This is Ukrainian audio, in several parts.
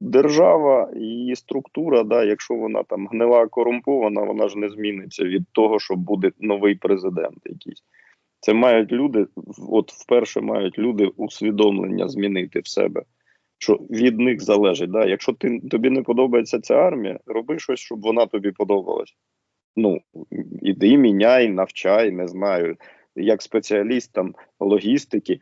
держава її структура, да, якщо вона там гнила корумпована, вона ж не зміниться від того, що буде новий президент якийсь. Це мають люди, от вперше мають люди усвідомлення змінити в себе, що від них залежить. Да? Якщо ти, тобі не подобається ця армія, роби щось, щоб вона тобі подобалась. Ну, іди, міняй, навчай, не знаю. Як спеціаліст там логістики,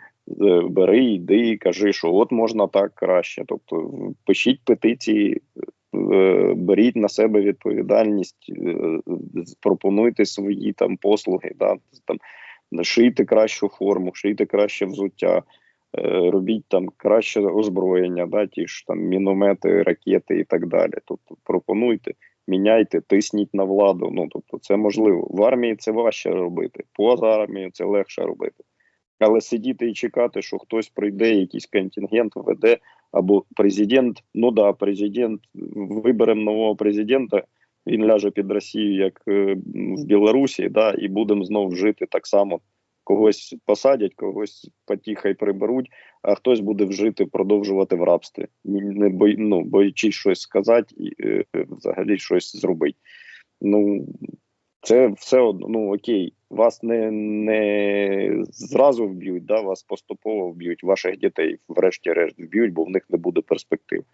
бери, йди, і кажи, що от можна так краще. Тобто, пишіть петиції, е, беріть на себе відповідальність, е, пропонуйте свої там послуги, да, там шийте кращу форму, шийте краще взуття, е, робіть там краще озброєння, да, ті ж там міномети, ракети і так далі. Тобто пропонуйте, міняйте, тисніть на владу. Ну тобто, це можливо. В армії це важче робити, поза армією це легше робити. Але сидіти і чекати, що хтось прийде, якийсь контингент веде, або президент, ну да, президент, виберемо нового президента, він ляже під Росію, як е, в Білорусі, да, і будемо знову жити так само. Когось посадять, когось потіхай приберуть, а хтось буде вжити, продовжувати в рабстві, не бой, ну, боячись щось сказати і е, взагалі щось зробити. Ну це все одно, ну окей, вас не, не зразу вб'ють, да, вас поступово вб'ють, ваших дітей, врешті-решт, вб'ють, бо в них не буде перспектив.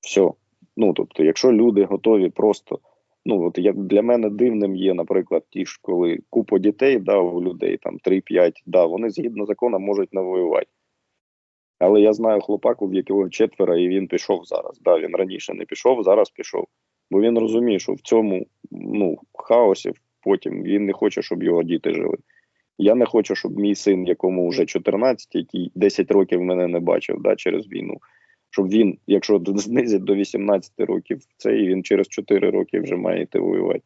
Все. Ну тобто, якщо люди готові просто. Ну от як для мене дивним є, наприклад, ті ж коли купа дітей да, у людей там 3-5, да, вони згідно закону можуть не воювати. Але я знаю хлопаку, в якого четверо, і він пішов зараз. Да, він раніше не пішов, зараз пішов. Бо він розуміє, що в цьому ну, хаосі потім він не хоче, щоб його діти жили. Я не хочу, щоб мій син, якому вже 14, який 10 років мене не бачив да, через війну, щоб він, якщо знизить до 18 років, цей він через 4 роки вже має йти воювати.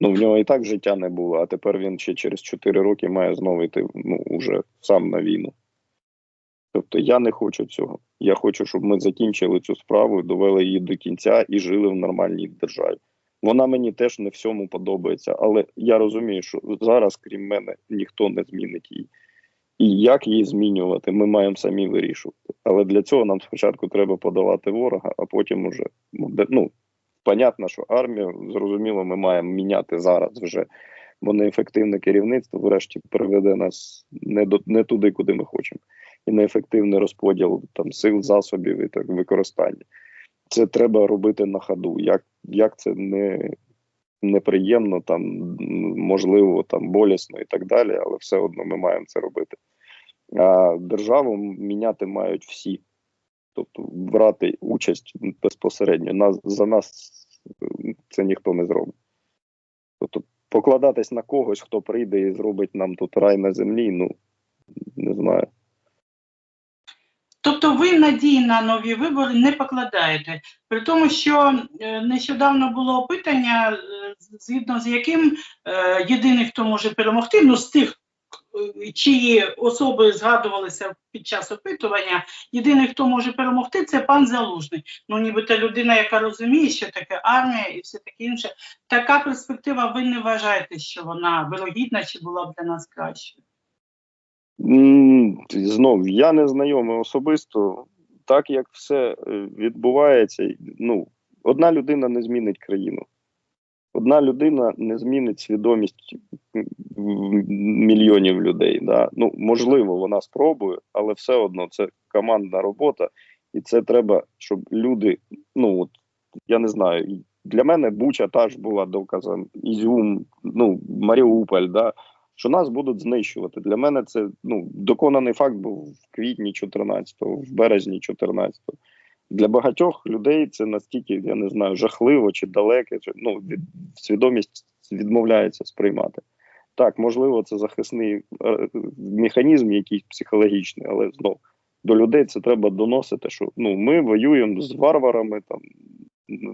Ну, в нього і так життя не було, а тепер він ще через 4 роки має знову йти ну, уже сам на війну. Тобто я не хочу цього. Я хочу, щоб ми закінчили цю справу, довели її до кінця і жили в нормальній державі. Вона мені теж не всьому подобається, але я розумію, що зараз, крім мене, ніхто не змінить її. І як її змінювати, ми маємо самі вирішувати. Але для цього нам спочатку треба подавати ворога, а потім уже. Ну, понятно, що армію, зрозуміло, ми маємо міняти зараз вже, бо неефективне керівництво, врешті, приведе нас не до не туди, куди ми хочемо. І неефективний розподіл там сил, засобів і так використання. Це треба робити на ходу. Як, як це не неприємно, там можливо, там болісно і так далі, але все одно ми маємо це робити. А державу міняти мають всі, тобто брати участь безпосередньо. Нас за нас це ніхто не зробить. Тобто, покладатись на когось, хто прийде і зробить нам тут рай на землі, ну не знаю. Тобто ви надії на нові вибори не покладаєте, при тому, що е, нещодавно було опитання, е, згідно з яким е, єдиний, хто може перемогти, ну з тих, чиї особи згадувалися під час опитування, єдиний, хто може перемогти, це пан Залужний. Ну, нібито людина, яка розуміє, що таке армія і все таке інше. Така перспектива, ви не вважаєте, що вона вирогідна чи була б для нас кращою? Знов я не знайомий особисто. Так як все е, відбувається, ну одна людина не змінить країну. Одна людина не змінить свідомість мільйонів людей. Да? Ну можливо, вона спробує, але все одно це командна робота, і це треба, щоб люди. Ну от я не знаю, для мене Буча теж була доказом. Ізюм, ну Маріуполь, да що нас будуть знищувати. Для мене це ну доконаний факт був в квітні 14-го, в березні 14-го. Для багатьох людей це настільки, я не знаю, жахливо чи далеке, чи ну від, свідомість відмовляється сприймати. Так, можливо, це захисний е, механізм, якийсь психологічний, але знов до людей це треба доносити, що ну ми воюємо з варварами там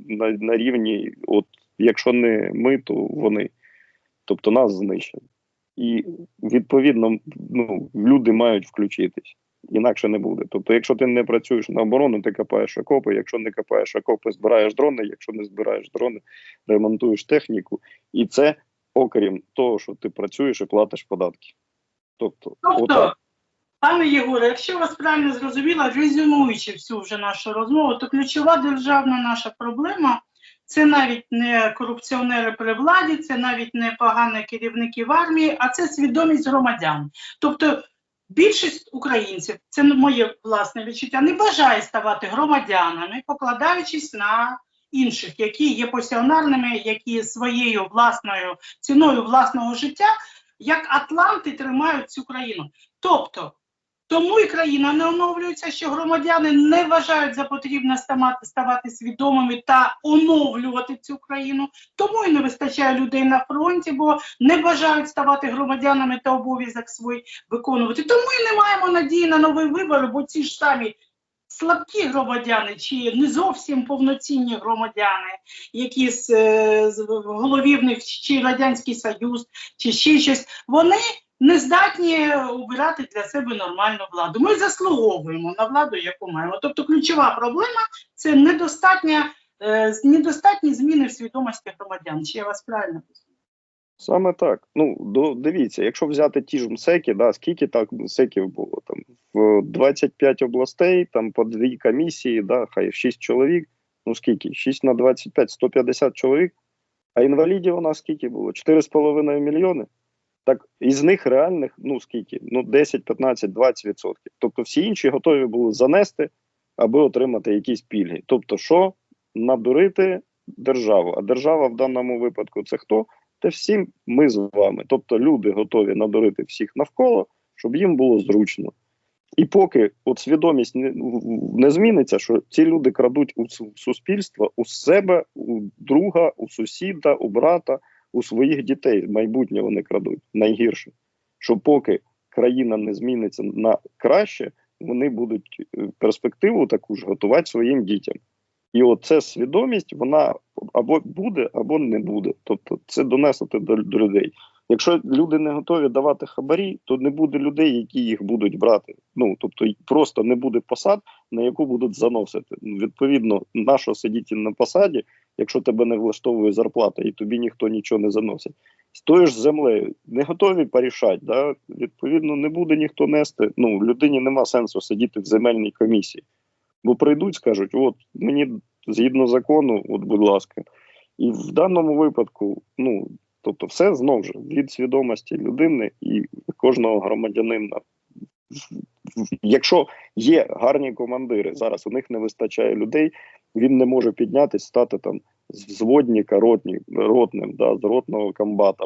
на, на рівні, от якщо не ми, то вони. Тобто нас знищать. І відповідно ну, люди мають включитись. Інакше не буде. Тобто, якщо ти не працюєш на оборону, ти копаєш окопи. Якщо не копаєш окопи, збираєш дрони. Якщо не збираєш дрони, ремонтуєш техніку. І це окрім того, що ти працюєш і платиш податки. Тобто, Тобто. Пане Єгоре, якщо я вас правильно зрозуміла, резюмуючи всю вже нашу розмову, то ключова державна наша проблема це навіть не корупціонери при владі, це навіть не погані керівники в армії, а це свідомість громадян. Тобто більшість українців, це моє власне відчуття, не бажає ставати громадянами, покладаючись на інших, які є пасіонарними, які своєю власною ціною власного життя, як Атланти тримають цю країну. Тобто тому і країна не оновлюється, що громадяни не вважають за потрібне ставати, ставати свідомими та оновлювати цю країну. Тому і не вистачає людей на фронті, бо не бажають ставати громадянами та обов'язок свій виконувати. Тому і не маємо надії на нові вибори, бо ці ж самі слабкі громадяни чи не зовсім повноцінні громадяни, які з, е, з голові чи Радянський Союз, чи ще щось, вони не здатні обирати для себе нормальну владу. Ми заслуговуємо на владу, яку маємо. Тобто ключова проблема це недостатня, е, недостатні зміни в свідомості громадян. Чи я вас правильно розумію? Саме так. Ну, до, дивіться, якщо взяти ті ж МСЕКи, да, скільки так МСЕКів було? Там в 25 областей, там по дві комісії, да, хай 6 чоловік. Ну скільки? 6 на 25, 150 чоловік. А інвалідів у нас скільки було? 4,5 мільйони. Так із них реальних, ну скільки? Ну 10, 15, 20 відсотків. Тобто всі інші готові були занести, аби отримати якісь пільги. Тобто, що надурити державу. А держава в даному випадку це хто? Це всі ми з вами. Тобто люди готові надурити всіх навколо, щоб їм було зручно. І поки от свідомість не, не зміниться, що ці люди крадуть у су- суспільства у себе, у друга, у сусіда, у брата, у своїх дітей. Майбутнє вони крадуть найгірше. Що поки країна не зміниться на краще, вони будуть е, перспективу таку ж готувати своїм дітям. І оця свідомість, вона або буде, або не буде. Тобто це донесити до, до людей. Якщо люди не готові давати хабарі, то не буде людей, які їх будуть брати. Ну тобто просто не буде посад, на яку будуть заносити. Відповідно, нащо сидіти на посаді, якщо тебе не влаштовує зарплата, і тобі ніхто нічого не заносить. З тою ж землею не готові порішати, да? відповідно, не буде ніхто нести. Ну, людині нема сенсу сидіти в земельній комісії. Бо прийдуть, скажуть, от мені згідно закону, от, будь ласка. І в даному випадку, ну тобто, все знову ж від свідомості людини і кожного громадянина. Якщо є гарні командири, зараз у них не вистачає людей, він не може піднятися, стати там з взводника ротні, ротним, да, з ротного комбата.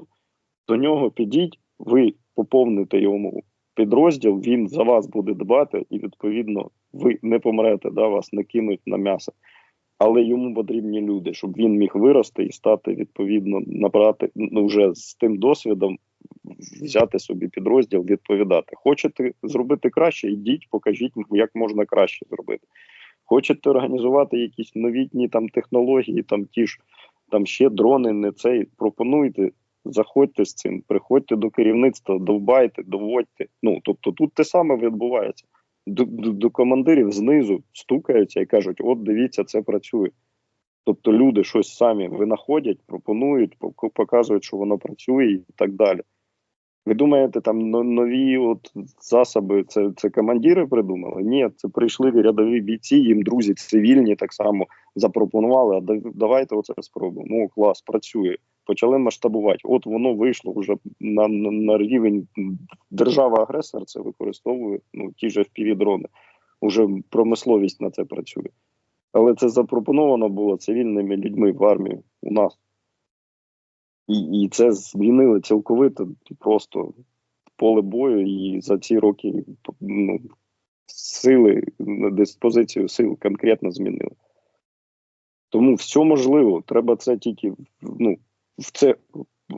До нього підіть, ви поповните йому підрозділ, він за вас буде дбати, і відповідно ви не помрете, да, вас не кинуть на м'ясо. Але йому потрібні люди, щоб він міг вирости і стати відповідно набрати ну, вже з тим досвідом, взяти собі підрозділ, відповідати. Хочете зробити краще, йдіть, покажіть, як можна краще зробити. Хочете організувати якісь новітні там технології, там ті ж там ще дрони, не цей. Пропонуйте, заходьте з цим, приходьте до керівництва, довбайте, доводьте. Ну тобто тут те саме відбувається. До, до, до командирів знизу стукаються і кажуть: от дивіться, це працює. Тобто люди щось самі винаходять, пропонують, показують, що воно працює і так далі. Ви думаєте, там нові от засоби це, це командири придумали? Ні, це прийшли рядові бійці, їм друзі цивільні так само запропонували. А давайте оце спробуємо. О, клас, працює. Почали масштабувати. От воно вийшло вже на, на, на рівень держава-агресор. Це використовує ну, ті ж FPV-дрони. Уже промисловість на це працює. Але це запропоновано було цивільними людьми в армії у нас. І, і це змінили цілковито просто поле бою, і за ці роки ну, сили, диспозицію сил конкретно змінили. Тому все можливо, треба це тільки ну, в це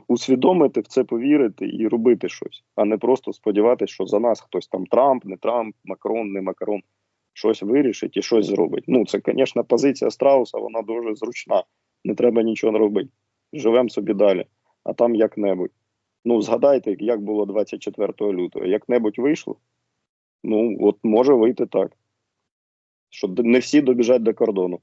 усвідомити, в це повірити і робити щось, а не просто сподіватися, що за нас хтось там Трамп, не Трамп, Макрон, не Макрон, щось вирішить і щось зробить. Ну, це, звісно, позиція страуса, вона дуже зручна. Не треба нічого робити. Живемо собі далі, а там як-небудь. Ну, згадайте, як було 24 лютого. Як-небудь вийшло. Ну, от може вийти так. Що не всі добіжать до кордону.